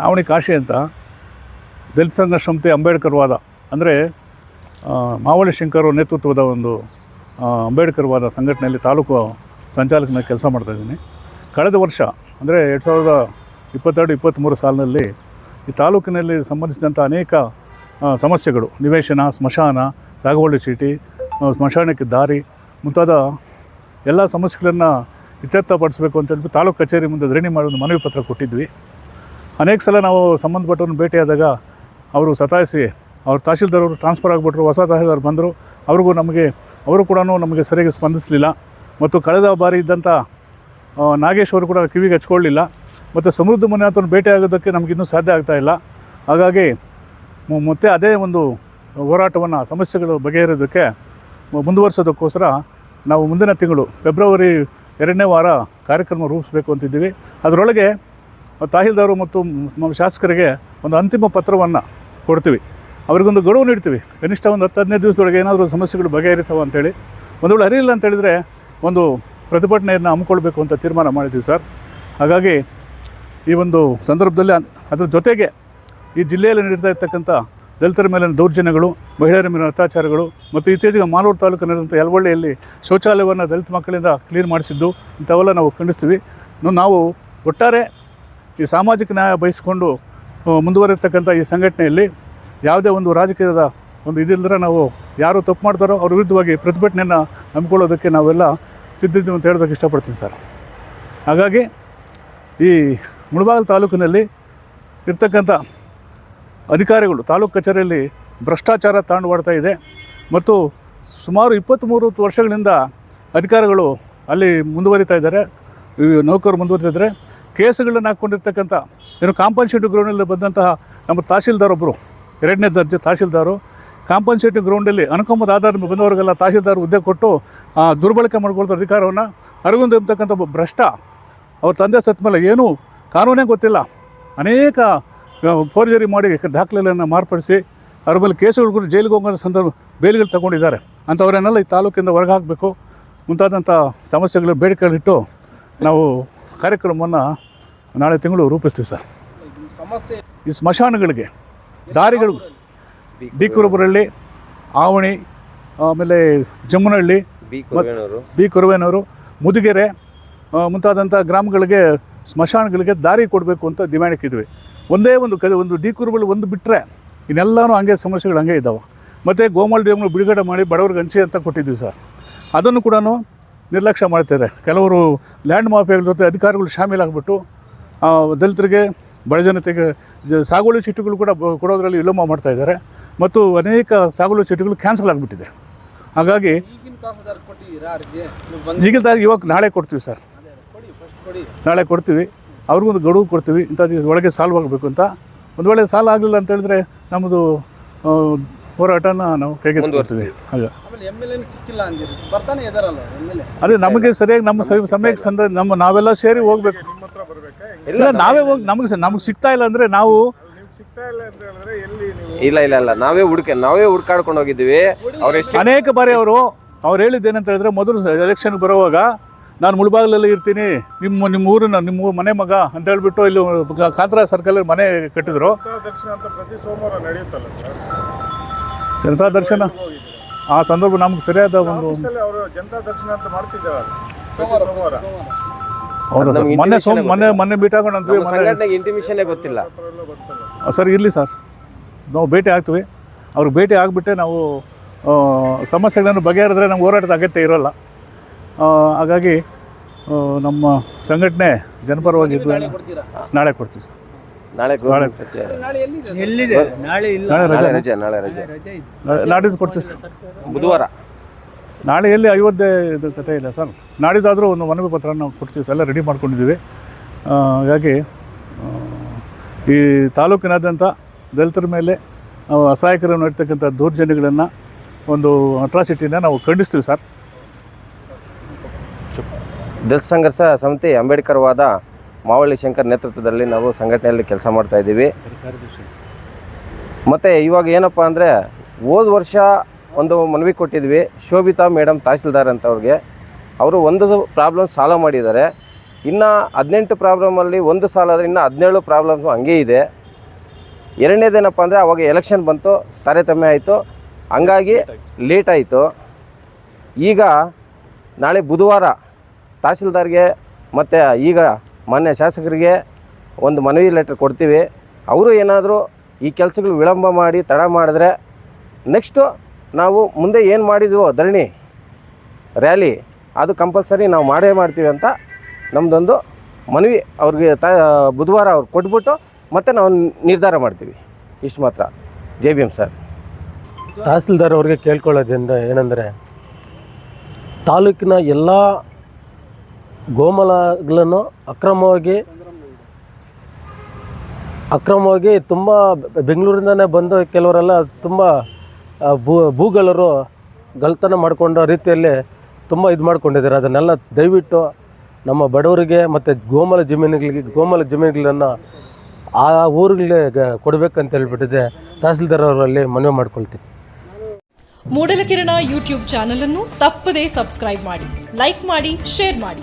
ನಾವಣಿ ಕಾಶಿ ಅಂತ ದಲಿತ ಸಂಘ ಸಂಸ್ಥೆ ಅಂಬೇಡ್ಕರ್ ವಾದ. ಅಂದರೆ ಮಾವಳಿ ಶಂಕರ್ ನೇತೃತ್ವದ ಒಂದು ಅಂಬೇಡ್ಕರ್ ವಾದ ಸಂಘಟನೆಯಲ್ಲಿ ತಾಲೂಕು ಸಂಚಾಲಕನ ಕೆಲಸ ಮಾಡ್ತಾಯಿದ್ದೀನಿ ಕಳೆದ ವರ್ಷ, ಅಂದರೆ ಎರಡು ಸಾವಿರದ ಇಪ್ಪತ್ತೆರಡು, ಇಪ್ಪತ್ತ್ಮೂರು ಸಾಲಿನಲ್ಲಿ ಈ ತಾಲೂಕಿನಲ್ಲಿ ಸಂಬಂಧಿಸಿದಂಥ ಅನೇಕ ಸಮಸ್ಯೆಗಳು, ನಿವೇಶನ, ಸ್ಮಶಾನ, ಸಾಗುವಳಿ ಚೀಟಿ ಸ್ಮಶಾನಕ್ಕೆ ದಾರಿ, ಮುಂತಾದ ಎಲ್ಲ ಸಮಸ್ಯೆಗಳನ್ನು ಇತ್ಯರ್ಥಪಡಿಸಬೇಕು ಅಂತ ಹೇಳ್ಬಿಟ್ಟು ತಾಲೂಕು ಕಚೇರಿ ಮುಂದೆ ಧರಣಿ ಮಾಡಿ ಒಂದು ಮನವಿ ಪತ್ರ ಕೊಟ್ಟಿದ್ವಿ. ಅನೇಕ ಸಲ ನಾವು ಸಂಬಂಧಪಟ್ಟವ್ರನ್ನ ಭೇಟಿಯಾದಾಗ ಅವರು ಸತಾಯಿಸಿ, ಅವ್ರ ತಹಶೀಲ್ದಾರ್ ಅವರು ಟ್ರಾನ್ಸ್ಫರ್ ಆಗಿಬಿಟ್ರು, ಹೊಸ ತಹಶೀಲ್ದಾರ್ ಬಂದರು, ಅವ್ರಿಗೂ ನಮಗೆ, ಅವರು ಕೂಡ ನಮಗೆ ಸರಿಯಾಗಿ ಸ್ಪಂದಿಸಲಿಲ್ಲ. ಮತ್ತು ಕಳೆದ ಬಾರಿ ಇದ್ದಂಥ ನಾಗೇಶ್ ಅವರು ಕೂಡ ಕಿವಿಗೆ ಹಚ್ಕೊಳ್ಳಿಲ್ಲ. ಮತ್ತು ಸಮೃದ್ಧ ಮನೆಯಾತನ ಭೇಟಿ ಆಗೋದಕ್ಕೆ ನಮಗಿನ್ನೂ ಸಾಧ್ಯ ಆಗ್ತಾ ಇಲ್ಲ. ಹಾಗಾಗಿ ಮತ್ತೆ ಅದೇ ಒಂದು ಹೋರಾಟವನ್ನು, ಸಮಸ್ಯೆಗಳು ಬಗೆಹರಿಯೋದಕ್ಕೆ ಮುಂದುವರ್ಸೋದಕ್ಕೋಸ್ಕರ ನಾವು ಮುಂದಿನ ತಿಂಗಳು, ಫೆಬ್ರವರಿ ಎರಡನೇ ವಾರ ಕಾರ್ಯಕ್ರಮ ರೂಪಿಸಬೇಕು ಅಂತಿದ್ದೀವಿ. ಅದರೊಳಗೆ ತಹಶೀಲ್ದಾರು ಮತ್ತು ನಮ್ಮ ಶಾಸಕರಿಗೆ ಒಂದು ಅಂತಿಮ ಪತ್ರವನ್ನು ಕೊಡ್ತೀವಿ. ಅವ್ರಿಗೊಂದು ಗಡುವು ನೀಡ್ತೀವಿ. ಕನಿಷ್ಠ ಒಂದು ಹತ್ತು, ಹದಿನೈದು ದಿವಸದೊಳಗೆ ಏನಾದರೂ ಸಮಸ್ಯೆಗಳು ಬಗೆಹರಿತಾವೆ ಅಂತೇಳಿ. ಒಂದು ವೇಳೆ ಹರಿಯಿಲ್ಲ ಅಂತ ಹೇಳಿದರೆ ಒಂದು ಪ್ರತಿಭಟನೆಯನ್ನು ಹಮ್ಮಿಕೊಳ್ಬೇಕು ಅಂತ ತೀರ್ಮಾನ ಮಾಡಿದ್ದೀವಿ ಸರ್. ಹಾಗಾಗಿ ಈ ಒಂದು ಸಂದರ್ಭದಲ್ಲಿ ಅದರ ಅದ್ರ ಜೊತೆಗೆ ಈ ಜಿಲ್ಲೆಯಲ್ಲಿ ನಡೀತಾ ಇರ್ತಕ್ಕಂಥ ದಲಿತರ ಮೇಲಿನ ದೌರ್ಜನ್ಯಗಳು, ಮಹಿಳೆಯರ ಮೇಲಿನ ಅತ್ಯಾಚಾರಗಳು ಮತ್ತು ಇತ್ತೀಚೆಗೆ ಮಾಲೂರು ತಾಲೂಕಿನಲ್ಲಿರುವಂಥ ಯಲವಳ್ಳಿಯಲ್ಲಿ ಶೌಚಾಲಯವನ್ನು ದಲಿತ ಮಕ್ಕಳಿಂದ ಕ್ಲೀನ್ ಮಾಡಿಸಿದ್ದು ಇಂಥವೆಲ್ಲ ನಾವು ಖಂಡಿಸ್ತೀವಿ. ನಾವು ಒಟ್ಟಾರೆ ಈ ಸಾಮಾಜಿಕ ನ್ಯಾಯ ಬಯಸಿಕೊಂಡು ಮುಂದುವರಿತಕ್ಕಂಥ ಈ ಸಂಘಟನೆಯಲ್ಲಿ ಯಾವುದೇ ಒಂದು ರಾಜಕೀಯದ ಒಂದು ಇದಿಲ್ಲದ್ರೆ ನಾವು ಯಾರು ತಪ್ಪು ಮಾಡ್ತಾರೋ ಅವ್ರ ವಿರುದ್ಧವಾಗಿ ಪ್ರತಿಭಟನೆಯನ್ನು ಹಮ್ಮಿಕೊಳ್ಳೋದಕ್ಕೆ ನಾವೆಲ್ಲ ಸಿದ್ಧಿದ್ದೀವಿ ಅಂತ ಹೇಳೋದಕ್ಕೆ ಇಷ್ಟಪಡ್ತೀವಿ ಸರ್. ಹಾಗಾಗಿ ಈ ಮುಳಬಾಗಿಲು ತಾಲೂಕಿನಲ್ಲಿ ಇರ್ತಕ್ಕಂಥ ಅಧಿಕಾರಿಗಳು, ತಾಲೂಕು ಕಚೇರಿಯಲ್ಲಿ ಭ್ರಷ್ಟಾಚಾರ ತಾಂಡವಾಡ್ತಾ ಇದೆ. ಮತ್ತು ಸುಮಾರು ಇಪ್ಪತ್ತ್ಮೂರು ವರ್ಷಗಳಿಂದ ಅಧಿಕಾರಿಗಳು ಅಲ್ಲಿ ಮುಂದುವರಿತಾ ಇದ್ದಾರೆ. ಈ ನೌಕರರು ಮುಂದುವರಿತಾ ಇದ್ದಾರೆ. ಕೇಸುಗಳನ್ನು ಹಾಕ್ಕೊಂಡಿರ್ತಕ್ಕಂಥ ಏನು ಕಾಂಪನ್ಸೇಟಿವ್ ಗ್ರೌಂಡಲ್ಲಿ ಬಂದಂತಹ ನಮ್ಮ ತಹಶೀಲ್ದಾರ್ ಒಬ್ಬರು ಎರಡನೇ ದರ್ಜೆ ತಹಶೀಲ್ದಾರು. ಕಾಂಪನ್ಸೇಟಿವ್ ಗ್ರೌಂಡಲ್ಲಿ ಅನುಕಂಪದ ಆಧಾರದ ಮೇಲೆ ಬಂದವರಿಗೆಲ್ಲ ತಹಶೀಲ್ದಾರ್ ಹುದ್ದೆ ಕೊಟ್ಟು ದುರ್ಬಳಕೆ ಮಾಡಿಕೊಳ್ತಾರೆ ಅಧಿಕಾರವನ್ನು ಅರವಿಂದ್ ಎಂಬತಕ್ಕಂಥ ಒಬ್ಬ ಭ್ರಷ್ಟ, ಅವ್ರ ತಂದೆ ಸತ್ತ ಮೇಲೆ ಏನೂ ಕಾನೂನೇ ಗೊತ್ತಿಲ್ಲ. ಅನೇಕ ಫೋರ್ಜರಿ ಮಾಡಿ ದಾಖಲೆಗಳನ್ನು ಮಾರ್ಪಡಿಸಿ, ಅವ್ರ ಮೇಲೆ ಕೇಸುಗಳು ಕೂಡ ಜೈಲಿಗೆ ಹೋಗೋ ಸಂದರ್ಭ ಬೇಲಿಗಳು ತಗೊಂಡಿದ್ದಾರೆ. ಅಂಥವರನ್ನೆಲ್ಲ ಈ ತಾಲೂಕಿಂದ ಹೊರಗೆ ಹಾಕಬೇಕು. ಮುಂತಾದಂಥ ಸಮಸ್ಯೆಗಳು ಬೇಡಿಕೆಗಳಿಟ್ಟು ನಾವು ಕಾರ್ಯಕ್ರಮವನ್ನು ನಾಳೆ ತಿಂಗಳು ರೂಪಿಸ್ತೀವಿ ಸರ್. ಸಮಸ್ಯೆ ಈ ಸ್ಮಶಾನಗಳಿಗೆ ದಾರಿಗಳು ಡಿ ಕುರುಬರಳ್ಳಿ ಆವಣಿ ಆಮೇಲೆ ಜಮ್ಮನಹಳ್ಳಿ ಬಿ ಕುರುವೇನವರು ಮುದುಗೆರೆ ಮುಂತಾದಂಥ ಗ್ರಾಮಗಳಿಗೆ ಸ್ಮಶಾನಗಳಿಗೆ ದಾರಿ ಕೊಡಬೇಕು ಅಂತ ಡಿಮ್ಯಾಂಡ್ ಇಕ್ಕಿದ್ವಿ ಒಂದೇ ಒಂದು ಕದ ಒಂದು ಡಿ ಕುರುಬಳ್ಳಿ ಒಂದು ಬಿಟ್ಟರೆ ಇನ್ನೆಲ್ಲರೂ ಹಂಗೆ ಸಮಸ್ಯೆಗಳು ಹಂಗೆ ಇದ್ದಾವೆ ಮತ್ತು ಗೋಮಾಳ ಡ್ಯಾಮ್ನ ಬಿಡುಗಡೆ ಮಾಡಿ ಬಡವ್ರಿಗೆ ಹಂಚಿ ಅಂತ ಕೊಟ್ಟಿದ್ವಿ ಸರ್. ಅದನ್ನು ಕೂಡ ನಿರ್ಲಕ್ಷ್ಯ ಮಾಡ್ತಾರೆ. ಕೆಲವರು ಲ್ಯಾಂಡ್ ಮಾಫಿಯಾಗಳ ಜೊತೆ ಅಧಿಕಾರಿಗಳು ಶಾಮೀಲಾಗ್ಬಿಟ್ಟು ದಲಿತರಿಗೆ ಬಡ ಜನತೆಗೆ ಜ- ಸಾಗುವಳಿ ಚೀಟಿಗಳು ಕೂಡ ಕೊಡೋದ್ರಲ್ಲಿ ವಿಳಂಬ ಮಾಡ್ತಾ ಇದ್ದಾರೆ. ಮತ್ತು ಅನೇಕ ಸಾಗುವಳಿ ಚೀಟಿಗಳು ಕ್ಯಾನ್ಸಲ್ ಆಗಿಬಿಟ್ಟಿದೆ. ಹಾಗಾಗಿ ಈಗಿನ ತಾರೀಕು ಇವಾಗ ನಾಳೆ ಕೊಡ್ತೀವಿ ಸರ್. ನಾಳೆ ಕೊಡ್ತೀವಿ. ಅವ್ರಿಗೊಂದು ಗಡುವು ಕೊಡ್ತೀವಿ. ಇಂಥ ಒಳಗೆ ಸಾಲ್ವ್ ಆಗಬೇಕು ಅಂತ. ಒಂದು ವೇಳೆ ಸಾಲ ಆಗಲಿಲ್ಲ ಅಂತ ಹೇಳಿದ್ರೆ ನಮ್ಮದು ಹೋರಾಟನ ನಾವು ಕೈಗೆ ಹಾಗೆ ಆಮೇಲೆ ಎಂ ಎಲ್ ಸಿಕ್ಕಿಲ್ಲ ಅಂದಿರಿ. ಬರ್ತಾನೆ ಇದಾರಲ್ಲ ಎಂ ಎಲ್ ಅದೇ ನಮಗೆ ಸರಿಯಾಗಿ ನಮ್ಮ ಸಮಯಕ್ಕೆ ಸಂದ ನಮ್ಮ ನಾವೆಲ್ಲ ಸೇರಿ ಹೋಗ್ಬೇಕು. ಇಲ್ಲ ನಾವೇ ಹೋಗಿ ನಮಗೆ ನಮಗೆ ಸಿಗ್ತಾ ಇಲ್ಲ ಅಂದರೆ ನಾವು ಇಲ್ಲ ಇಲ್ಲ ಇಲ್ಲ ನಾವೇ ಹುಡುಕ ನಾವೇ ಹುಡ್ಕಾಡ್ಕೊಂಡು ಹೋಗಿದ್ದೀವಿ. ಅವ್ರು ಎಷ್ಟು ಅನೇಕ ಬಾರಿ ಅವರು ಅವ್ರು ಹೇಳಿದ್ದೇನಂತ ಹೇಳಿದ್ರೆ ಮೊದಲು ಎಲೆಕ್ಷನ್ ಬರುವಾಗ ನಾನು ಮುಳಬಾಗಿಲಲ್ಲಿ ಇರ್ತೀನಿ. ನಿಮ್ಮ ನಿಮ್ಮ ಊರಿನ ನಿಮ್ಮ ಮನೆ ಮಗ ಅಂತ ಹೇಳ್ಬಿಟ್ಟು ಇಲ್ಲಿ ಕಾಂತರ ಕಾತ್ರಾ ಸರ್ಕಲಲ್ಲಿ ಮನೆ ಕಟ್ಟಿದ್ರು. ಜನತಾ ದರ್ಶನ? ಆ ಸಂದರ್ಭ ನಮ್ಗೆ ಸರಿಯಾದ ಒಂದು ಅವರು ಜನತಾ ದರ್ಶನ ಅಂತ ಹೌದಾ ಸರ್? ಮೊನ್ನೆ ಸೋಮ್ ಮೊನ್ನೆ ಮೊನ್ನೆ ಭೇಟಿ ಮೊನ್ನೆ ಇಂಟಿಮೇಷನ್ನೇ ಗೊತ್ತಿಲ್ಲ. ಸರ್ ಇರಲಿ ಸರ್. ನಾವು ಭೇಟಿ ಆಗ್ತೀವಿ. ಅವ್ರಿಗೆ ಭೇಟಿ ಆಗಿಬಿಟ್ಟೆ ನಾವು ಸಮಸ್ಯೆಗಳನ್ನು ಬಗೆಹರಿದ್ರೆ ನಮ್ಗೆ ಹೋರಾಟದ ಅಗತ್ಯ ಇರೋಲ್ಲ. ಹಾಗಾಗಿ ನಮ್ಮ ಸಂಘಟನೆ ಜನಪರವಾಗಿದ್ದು ನಾಳೆ ಕೊಡ್ತೀರಾ? ನಾಳೆ ಕೊಡ್ತೀವಿ ಸರ್. ನಾಳೆ ನಾಳೆ. ರಜೆ ನಾಳೆ ಎಲ್ಲಿದೆ? ಎಲ್ಲಿದೆ? ನಾಳೆ ಇಲ್ಲ. ನಾಳೆ ರಜೆ ನಾಳೆ ರಜೆ ನಾಳೆ ರಜೆ. ರಜೆ ಇದೆ ನಾಡಿದ್ದು ಕೊಡ್ತೀವಿ ಸರ್ ಬುಧವಾರ. ನಾಳೆ ಎಲ್ಲಿ ಅಯೋಧ್ಯೆ ಇದು ಕಥೆ ಇಲ್ಲ ಸರ್. ನಾಡಿದ್ದಾದರೂ ಒಂದು ಮನವಿ ಪತ್ರ ನಾವು ಕೊಡ್ತೀವಿ ಸರ್ ಎಲ್ಲ ರೆಡಿ ಮಾಡ್ಕೊಂಡಿದ್ದೀವಿ. ಆ, ಹಾಗಾಗಿ ಆ, ಈ ತಾಲೂಕಿನಾದ್ಯಂತ ದಲಿತರ ಮೇಲೆ ಆ, ಅಸಹಾಯಕರು ನಡೀತಕ್ಕಂಥ ದೌರ್ಜನ್ಯಗಳನ್ನು ಒಂದು ಅಟ್ರಾಸಿಟಿನ ನಾವು ಖಂಡಿಸ್ತೀವಿ ಸರ್. ದಲಿತ ಸಂಘರ್ಷ ಸಮಿತಿ ಅಂಬೇಡ್ಕರ್ ವಾದ ಮಾವಳ್ಳಿ ಶಂಕರ್ ನೇತೃತ್ವದಲ್ಲಿ ನಾವು ಸಂಘಟನೆಯಲ್ಲಿ ಕೆಲಸ ಮಾಡ್ತಾ ಇದ್ದೀವಿ. ಮತ್ತು ಇವಾಗ ಏನಪ್ಪ ಅಂದರೆ ಹೋದ ವರ್ಷ ಒಂದು ಮನವಿ ಕೊಟ್ಟಿದ್ವಿ, ಶೋಭಿತಾ ಮೇಡಮ್ ತಹಸೀಲ್ದಾರ್ ಅಂತವ್ರಿಗೆ ಅವರು ಒಂದು ಪ್ರಾಬ್ಲಮ್ ಸಾಲ್ವ್ ಮಾಡಿದ್ದಾರೆ. ಇನ್ನು ಹದಿನೆಂಟು ಪ್ರಾಬ್ಲಮಲ್ಲಿ ಒಂದು ಸಾಲ ಆದರೆ ಇನ್ನು ಹದಿನೇಳು ಪ್ರಾಬ್ಲಮ್ಸು ಹಂಗೆ ಇದೆ. ಎರಡನೇದೇನಪ್ಪ ಅಂದರೆ ಅವಾಗ ಎಲೆಕ್ಷನ್ ಬಂತು, ತಾರತಮ್ಯ ಆಯಿತು. ಹಂಗಾಗಿ ಲೇಟ್ ಆಯಿತು. ಈಗ ನಾಳೆ ಬುಧವಾರ ತಹಸೀಲ್ದಾರ್ಗೆ ಮತ್ತು ಈಗ ಮಾನ್ಯ ಶಾಸಕರಿಗೆ ಒಂದು ಮನವಿ ಲೆಟರ್ ಕೊಡ್ತೀವಿ. ಅವರು ಏನಾದರೂ ಈ ಕೆಲಸಗಳು ವಿಳಂಬ ಮಾಡಿ ತಡ ಮಾಡಿದ್ರೆ ನೆಕ್ಸ್ಟು ನಾವು ಮುಂದೆ ಏನು ಮಾಡಿದ್ವೋ ಧರಣಿ, ರ್ಯಾಲಿ ಅದು ಕಂಪಲ್ಸರಿ ನಾವು ಮಾಡೇ ಮಾಡ್ತೀವಿ ಅಂತ ನಮ್ಮದೊಂದು ಮನವಿ ಅವ್ರಿಗೆ ತ, ಬುಧವಾರ ಅವ್ರು ಕೊಟ್ಬಿಟ್ಟು ಮತ್ತೆ ನಾವು ನಿರ್ಧಾರ ಮಾಡ್ತೀವಿ. ಇಷ್ಟು ಮಾತ್ರ. J B M sir. Tehsildar ಅವ್ರಿಗೆ ಕೇಳ್ಕೊಳ್ಳೋದ್ರಿಂದ ಏನಂದರೆ ತಾಲೂಕಿನ ಎಲ್ಲ ಗೋಮಲಗಳನ್ನು ಅಕ್ರಮವಾಗಿ ಅಕ್ರಮವಾಗಿ ತುಂಬ ಬೆಂಗಳೂರಿಂದನೇ ಬಂದು ಕೆಲವರೆಲ್ಲ ತುಂಬ ಭೂ ಭೂಗಳರು ಗಲ್ತನ ಮಾಡಿಕೊಂಡ ರೀತಿಯಲ್ಲಿ ತುಂಬ ಇದು ಮಾಡ್ಕೊಂಡಿದ್ದಾರೆ. ಅದನ್ನೆಲ್ಲ ದಯವಿಟ್ಟು ನಮ್ಮ ಬಡವರಿಗೆ ಮತ್ತು ಗೋಮಲ ಜಮೀನುಗಳಿಗೆ, ಗೋಮಲ ಜಮೀನುಗಳನ್ನು ಆ ಊರುಗಳಿಗೆ ಕೊಡಬೇಕಂತ ಹೇಳ್ಬಿಟ್ಟಿದೆ. ತಹಸೀಲ್ದಾರ್ ಅವರಲ್ಲಿ ಮನವಿ ಮಾಡ್ಕೊಳ್ತೀನಿ. ಮೂಡಲಕಿರಣ ಯೂಟ್ಯೂಬ್ ಚಾನಲನ್ನು ತಪ್ಪದೇ ಸಬ್ಸ್ಕ್ರೈಬ್ ಮಾಡಿ, ಲೈಕ್ ಮಾಡಿ, ಶೇರ್ ಮಾಡಿ.